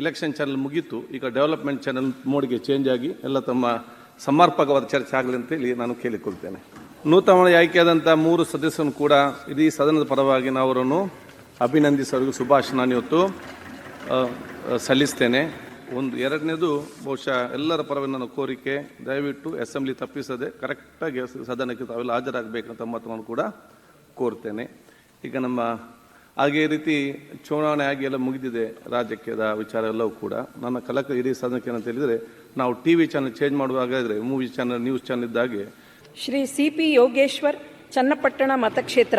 Election channel ಮುಗೀತು, ಈಗ development channel ಮೋಡ್ಗೆ ಚೇಂಜ್ ಆಗಿ ಎಲ್ಲ ತಮ್ಮ ಸಮರ್ಪಕವಾದ ಚರ್ಚೆ ಆಗಲಿ ಅಂತ ಹೇಳಿ ನಾನು ಕೇಳಿಕೊಳ್ತೇನೆ. ನೂತನವಾಗಿ ಆಯ್ಕೆಯಾದಂಥ ಮೂರು ಸದಸ್ಯರನ್ನು ಕೂಡ ಇಡೀ ಸದನದ ಪರವಾಗಿ ನಾವು ಅವರನ್ನು ಅಭಿನಂದಿಸೋರಿಗೆ ಶುಭಾಶಯ ನಾನು ಇವತ್ತು ಸಲ್ಲಿಸ್ತೇನೆ. ಒಂದು ಎರಡನೇದು ಬಹುಶಃ ಎಲ್ಲರ ಪರವಾಗಿ ನನ್ನ ಕೋರಿಕೆ, ದಯವಿಟ್ಟು ಅಸೆಂಬ್ಲಿ ತಪ್ಪಿಸದೆ ಕರೆಕ್ಟಾಗಿ ಸದನಕ್ಕೆ ತಾವೆಲ್ಲ ಹಾಜರಾಗಬೇಕಂತ ನಾನು ಕೂಡ ಕೋರ್ತೇನೆ. ಈಗ ನಮ್ಮ ಹಾಗೆ ಈ ರೀತಿ ಚುನಾವಣೆ ಆಗಿ ಎಲ್ಲ ಮುಗಿದಿದೆ ರಾಜಕೀಯದ ವಿಚಾರ ಎಲ್ಲವೂ ಕೂಡ. ನನ್ನ ಕಲಕ ಇಡೀ ಸದನಕ್ಕೆ ಏನಂತ ಹೇಳಿದರೆ ನಾವು ಟಿ ವಿ ಚಾನಲ್ ಚೇಂಜ್ ಮಾಡುವಾಗಾದರೆ ಮೂವಿ ಚಾನಲ್ ನ್ಯೂಸ್ ಚಾನಲ್ ಇದ್ದಾಗೆ. ಶ್ರೀ ಸಿ ಪಿ ಯೋಗೇಶ್ವರ್ ಚನ್ನಪಟ್ಟಣ ಮತಕ್ಷೇತ್ರ.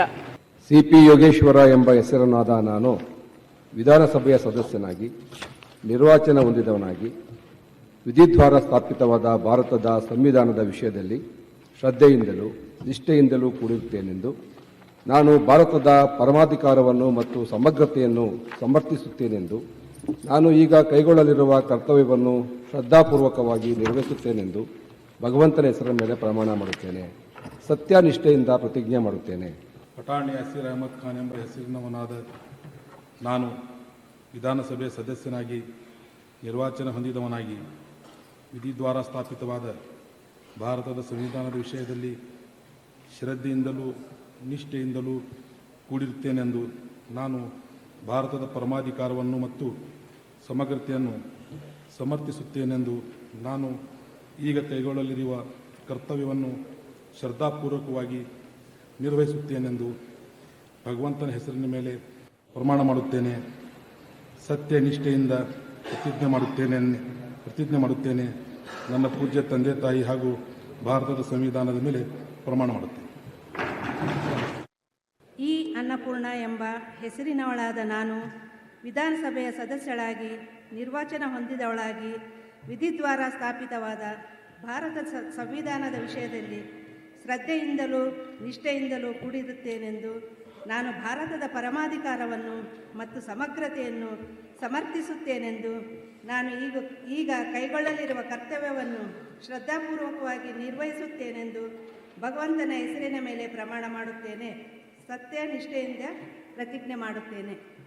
ಸಿಪಿ ಯೋಗೇಶ್ವರ ಎಂಬ ಹೆಸರನ್ನಾದ ನಾನು ವಿಧಾನಸಭೆಯ ಸದಸ್ಯನಾಗಿ ನಿರ್ವಾಚನ ಹೊಂದಿದವನಾಗಿ ವಿಧಿದ್ವಾರ ಸ್ಥಾಪಿತವಾದ ಭಾರತದ ಸಂವಿಧಾನದ ವಿಷಯದಲ್ಲಿ ಶ್ರದ್ಧೆಯಿಂದಲೂ ನಿಷ್ಠೆಯಿಂದಲೂ ಕೂಡಿರುತ್ತೇನೆಂದು ನಾನು ಭಾರತದ ಪರಮಾಧಿಕಾರವನ್ನು ಮತ್ತು ಸಮಗ್ರತೆಯನ್ನು ಸಮರ್ಥಿಸುತ್ತೇನೆಂದು, ನಾನು ಈಗ ಕೈಗೊಳ್ಳಲಿರುವ ಕರ್ತವ್ಯವನ್ನು ಶ್ರದ್ಧಾಪೂರ್ವಕವಾಗಿ ನಿರ್ವಹಿಸುತ್ತೇನೆಂದು ಭಗವಂತನ ಹೆಸರ ಮೇಲೆ ಪ್ರಮಾಣ ಮಾಡುತ್ತೇನೆ. ಸತ್ಯನಿಷ್ಠೆಯಿಂದ ಪ್ರತಿಜ್ಞೆ ಮಾಡುತ್ತೇನೆ. ಪಠಾಣಿ ಅಸೀರ್ ಅಹಮದ್ ಖಾನ್ ಎಂಬ ಹೆಸರಿನವನಾದ ನಾನು ವಿಧಾನಸಭೆ ಸದಸ್ಯನಾಗಿ, ನಿರ್ವಾಚನ ಹೊಂದಿದವನಾಗಿ ವಿಧಿದ್ವಾರ ಸ್ಥಾಪಿತವಾದ ಭಾರತದ ಸಂವಿಧಾನದ ವಿಷಯದಲ್ಲಿ ಶ್ರದ್ಧೆಯಿಂದಲೂ ನಿಷ್ಠೆಯಿಂದಲೂ ಕೂಡಿರುತ್ತೇನೆಂದು ನಾನು ಭಾರತದ ಪರಮಾಧಿಕಾರವನ್ನು ಮತ್ತು ಸಮಗ್ರತೆಯನ್ನು ಸಮರ್ಥಿಸುತ್ತೇನೆಂದು ನಾನು ಈಗ ಕೈಗೊಳ್ಳಲಿರುವ ಕರ್ತವ್ಯವನ್ನು ಶ್ರದ್ಧಾಪೂರ್ವಕವಾಗಿ ನಿರ್ವಹಿಸುತ್ತೇನೆಂದು ಭಗವಂತನ ಹೆಸರಿನ ಮೇಲೆ ಪ್ರಮಾಣ ಮಾಡುತ್ತೇನೆ. ಸತ್ಯ ನಿಷ್ಠೆಯಿಂದ ಪ್ರತಿಜ್ಞೆ ಮಾಡುತ್ತೇನೆ ಪ್ರತಿಜ್ಞೆ ಮಾಡುತ್ತೇನೆ. ನನ್ನ ಪೂಜ್ಯ ತಂದೆ ತಾಯಿ ಹಾಗೂ ಭಾರತದ ಸಂವಿಧಾನದ ಮೇಲೆ ಪ್ರಮಾಣ ಮಾಡುತ್ತೇನೆ. ಈ ಅನ್ನಪೂರ್ಣ ಎಂಬ ಹೆಸರಿನವಳಾದ ನಾನು ವಿಧಾನಸಭೆಯ ಸದಸ್ಯಳಾಗಿ, ನಿರ್ವಾಚನ ಹೊಂದಿದವಳಾಗಿ, ವಿಧಿದ್ವಾರ ಸ್ಥಾಪಿತವಾದ ಭಾರತ ಸಂವಿಧಾನದ ವಿಷಯದಲ್ಲಿ ಶ್ರದ್ಧೆಯಿಂದಲೂ ನಿಷ್ಠೆಯಿಂದಲೂ ಕೂಡಿರುತ್ತೇನೆಂದು ನಾನು ಭಾರತದ ಪರಮಾಧಿಕಾರವನ್ನು ಮತ್ತು ಸಮಗ್ರತೆಯನ್ನು ಸಮರ್ಥಿಸುತ್ತೇನೆಂದು ನಾನು ಈಗ ಈಗ ಕೈಗೊಳ್ಳಲಿರುವ ಕರ್ತವ್ಯವನ್ನು ಶ್ರದ್ಧಾಪೂರ್ವಕವಾಗಿ ನಿರ್ವಹಿಸುತ್ತೇನೆಂದು ಭಗವಂತನ ಹೆಸರಿನ ಮೇಲೆ ಪ್ರಮಾಣ ಮಾಡುತ್ತೇನೆ. ಸತ್ಯ ನಿಷ್ಠೆಯಿಂದ ಪ್ರತಿಜ್ಞೆ ಮಾಡುತ್ತೇನೆ.